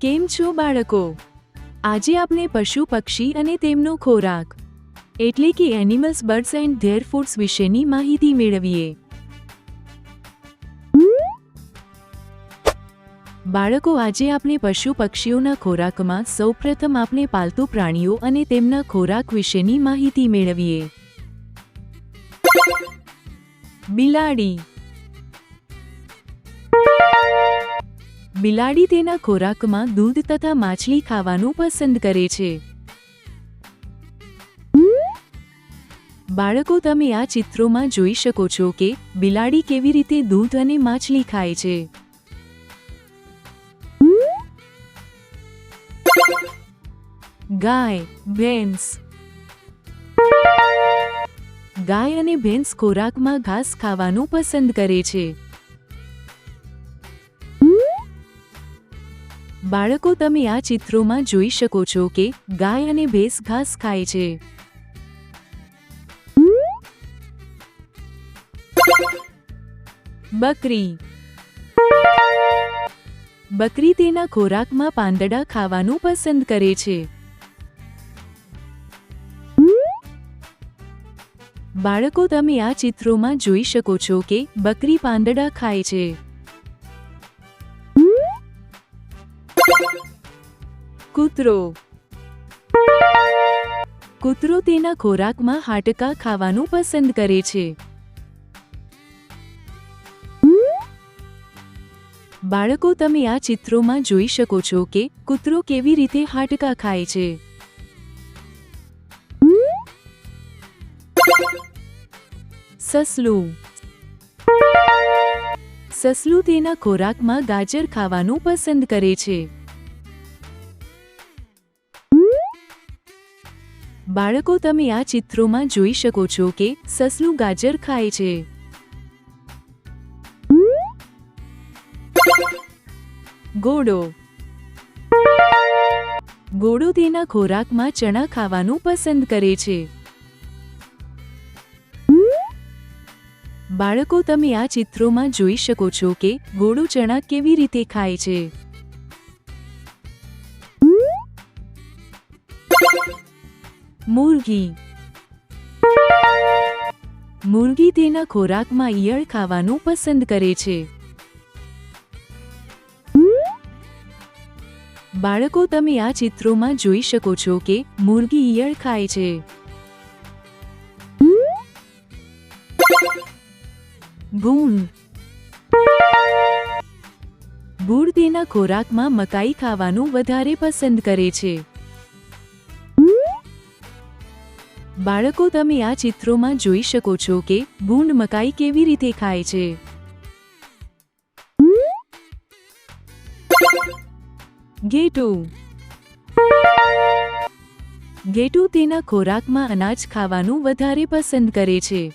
કેમ છો બાળકો? આજે આપણે પશુ પક્ષી અને તેમનો ખોરાક, એટલે કે animals birds and their foods વિશેની માહિતી મેળવીએ. બાળકો, આજે આપણે પશુ પક્ષીઓના ખોરાકમાં સૌપ્રથમ આપણે પાલતુ પ્રાણીઓ અને તેમના ખોરાક વિશેની માહિતી મેળવીએ. બિલાડી બિલાડી તેના ખોરાકમાં દૂધ તથા માછલી ખાવાનું પસંદ કરે છે. બાળકો, તમે આ ચિત્રોમાં જોઈ શકો છો કે બિલાડી કેવી રીતે દૂધ અને માછલી ખાય છે. ગાય, ભેંસ. ગાય અને ભેંસ ખોરાકમાં ઘાસ ખાવાનું પસંદ કરે છે. બાળકો તમે આ ચિત્રોમાં જોઈ શકો છો કે ગાય અને ભેંસ ઘાસ ખાય છે. બકરી. બકરી તેના ખોરાકમાં પાંદડા ખાવાનું પસંદ કરે છે. બાળકો તમે આ ચિત્રોમાં જોઈ શકો છો કે બકરી પાંદડા ખાય છે. કૂતરો. કૂતરો તેના ખોરાકમાં હાડકા ખાવાનું પસંદ કરે છે. બાળકો, તમે આ ચિત્રોમાં જોઈ શકો છો કે કૂતરો કેવી રીતે હાડકા ખાય છે. સસલું. સસલું તેના ખોરાકમાં ગાજર ખાવાનું પસંદ કરે છે. બાળકો, તમે આ ચિત્રોમાં જોઈ શકો છો કે સસલું ગાજર ખાય છે. ગોળો. ગોળો તેના ખોરાકમાં ચણા ખાવાનું પસંદ કરે છે. બાળકો, તમે આ ચિત્રોમાં જોઈ શકો છો કે ગોળો ચણા કેવી રીતે ખાય છે. મુરગી. મુરગી તેના ખોરાકમાં ઈયળ ખાવાનું પસંદ કરે છે. બાળકો, તમે આ ચિત્રોમાં જોઈ શકો છો કે મુરગી ઈયળ ખાય છે. ભૂંડ. તેના ખોરાકમાં મકાઈ ખાવાનું વધારે પસંદ કરે છે. બાળકો, તમે આ ચિત્રોમાં જોઈ શકો છો કે ભૂંડ મકાઈ કેવી રીતે ખાય છે. ગેટુ. ગેટુ તેના ખોરાકમાં અનાજ ખાવાનું વધારે પસંદ કરે છે.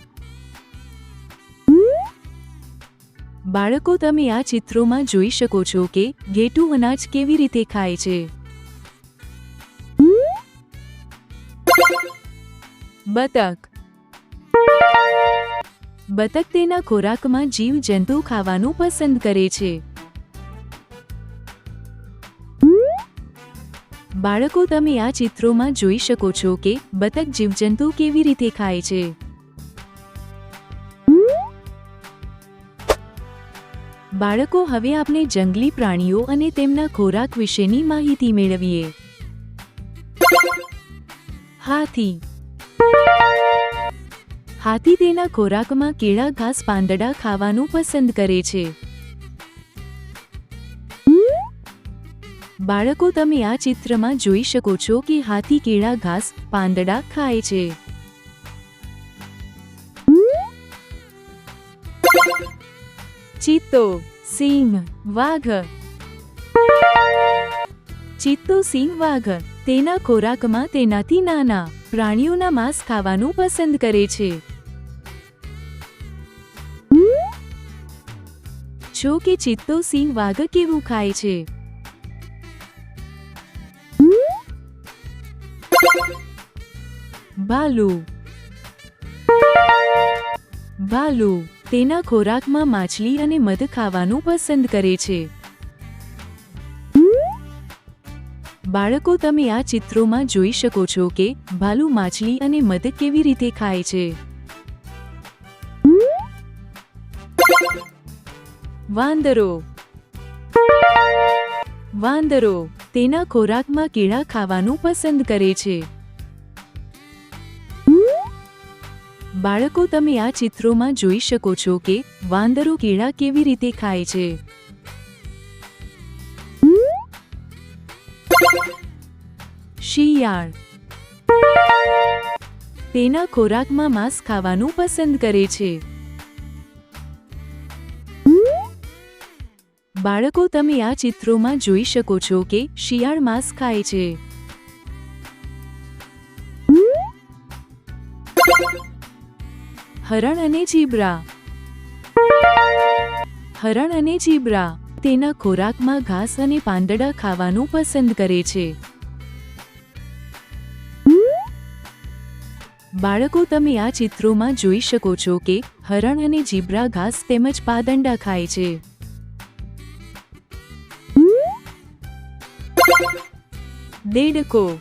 બાળકો, તમે આ ચિત્રોમાં જોઈ શકો છો કે ગેટુ અનાજ કેવી રીતે ખાય છે. બતક. બતક તેના ખોરાકમાં જીવ જંતુ ખાવાનું પસંદ કરે છે. બાળકો, તમે આ ચિત્રોમાં જોઈ શકો છો કે બતક જીવજંતુ કેવી રીતે ખાય છે. બાળકો, હવે આપણે જંગલી પ્રાણીઓ અને તેમના ખોરાક વિશેની માહિતી મેળવીએ. હાથી હાથી તેના ખોરાકમાં કેળા, ઘાસ, પાંદડા ખાવાનું પસંદ કરે છે. બાળકો, તમે આ ચિત્રમાં જોઈ શકો છો કે હાથી કેળા, ઘાસ, પાંદડા ખાય છે. ચિત્તો, સિંહ, વાઘ ચિત્તો સિંહ વાઘ તેના ખોરાકમાં તેનાથી નાના પ્રાણીઓના માંસ ખાવાનું પસંદ કરે છે. જો કે ચિત્તો સિંહ વાઘ કેવું ખાય છે? ભાલુ. ભાલુ તેના ખોરાકમાં માછલી અને મધ ખાવાનું પસંદ કરે છે. બાળકો તમે આ ચિત્રોમાં જોઈ શકો છો કે ભાલુ માછલી અને મધ કેવી રીતે ખાય છે. વાંદરો. વાંદરો તેના ખોરાકમાં કીડા ખાવાનું પસંદ કરે છે. બાળકો તમે આ ચિત્રોમાં જોઈ શકો છો કે વાંદરો કીડા કેવી રીતે ખાય છે. શિયાળ. તેના ખોરાકમાં માંસ ખાવાનું પસંદ કરે છે. બાળકો, તમે આ ચિત્રોમાં જોઈ શકો છો કે શિયાળ માંસ ખાય છે. હરણ અને જીબ્રા હરણ અને જીબ્રા તેના ખોરાકમાં ઘાસ અને પાંદડા ખાવાનું પસંદ કરે છે. બાળકો તમે આ ચિત્રોમાં જોઈ શકો છો કે હરણ અને જીબ્રા ઘાસ તેમજ પાદંડા ખાય છે. દેડકો.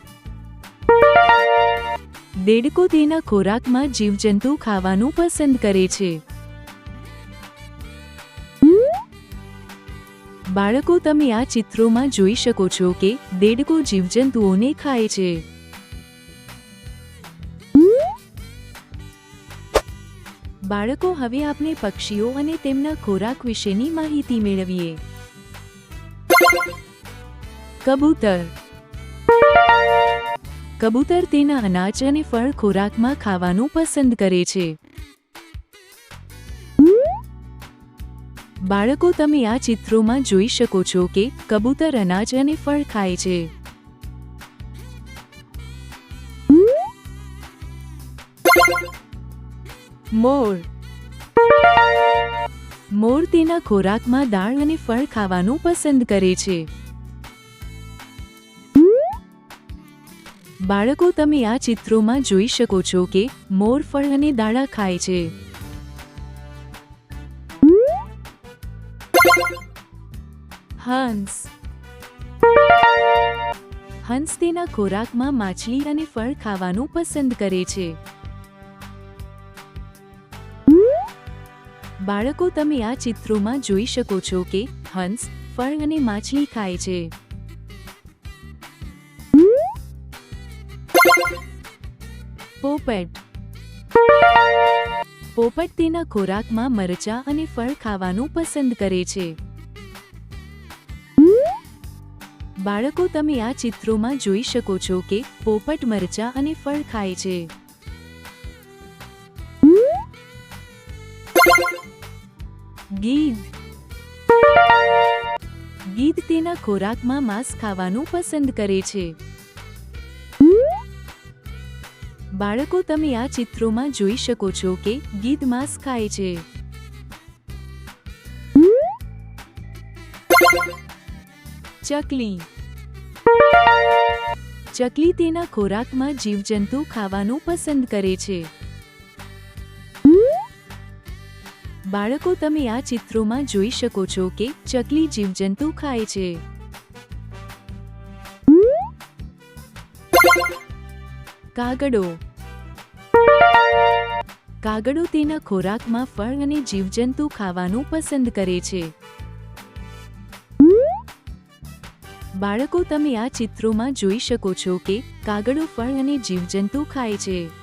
દેડકો તેના ખોરાકમાં જીવજંતુ ખાવાનું પસંદ કરે છે. બાળકો તમે આ ચિત્રોમાં જોઈ શકો છો કે દેડકો જીવજંતુઓને ખાય છે. બાળકો હવે આપણે પક્ષીઓ અને તેમના ખોરાક વિશેની માહિતી મેળવીએ. કબૂતર. કબૂતર તેના અનાજ અને ફળ ખોરાકમાં ખાવાનું પસંદ કરે છે. બાળકો, તમે આ ચિત્રોમાં જોઈ શકો છો કે કબૂતર અનાજ અને ફળ ખાય છે. મોર. મોર તેના ખોરાકમાં દાળ અને ફળ ખાવાનું પસંદ કરે છે. બાળકો, તમે આ ચિત્રોમાં જોઈ શકો છો કે મોર ફળ અને દાળા ખાય છે. હંસ. હંસ તેના ખોરાકમાં માછલી અને ફળ ખાવાનું પસંદ કરે છે. બાળકો તમે આ ચિત્રોમાં જોઈ શકો છો કે હંસ, ફળ અને માછલી ખાય છે. પોપટ. પોપટ તેના ખોરાકમાં મરચા અને ફળ ખાવાનું પસંદ કરે છે. બાળકો તમે આ ચિત્રોમાં જોઈ શકો છો કે પોપટ મરચા અને ફળ ખાય છે. ગીધ. ગીધ તેના ખોરાકમાં માંસ ખાવાનું પસંદ કરે છે. બાળકો, તમે આ ચિત્રોમાં જોઈ શકો છો કે ગીધ માંસ ખાય છે. ચકલી. ચકલી તેના ખોરાકમાં જીવજંતુ ખાવાનું પસંદ કરે છે. બાળકો તમે આ ચિત્રોમાં જોઈ શકો છો કે ચકલી જીવજંતુ ખાય છે. કાગડો. કાગડો તેના ખોરાકમાં ફળ અને જીવજંતુ ખાવાનું પસંદ કરે છે. બાળકો તમે આ ચિત્રોમાં જોઈ શકો છો કે કાગડો ફળ અને જીવજંતુ ખાય છે.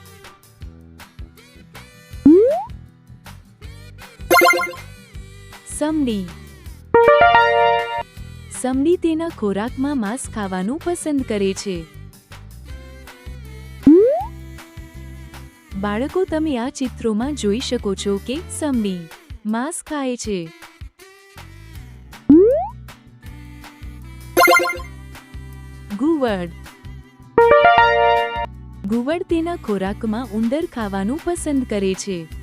સમડી. સમડી તેના ખોરાકમાં માંસ ખાવાનું પસંદ કરે છે. બાળકો, તમે આ ચિત્રોમાં જોઈ શકો છો કે સમડી માંસ ખાય છે. ગુવડ. ગુવડ તેના ખોરાકમાં ઉંદર ખાવાનું પસંદ કરે છે.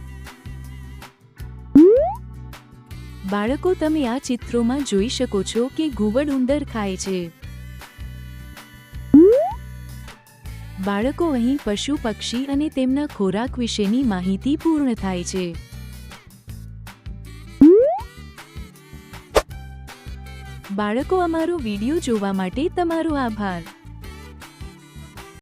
બાળકો, તમે આ ચિત્રોમાં જોઈ શકો છો કે ઘુવડ ઉંદર ખાય છે. બાળકો, અહીં પશુ, પક્ષી અને તેમના ખોરાક વિશેની માહિતી પૂર્ણ થાય છે. બાળકો, અમારો વીડિયો જોવા માટે તમારો આભાર.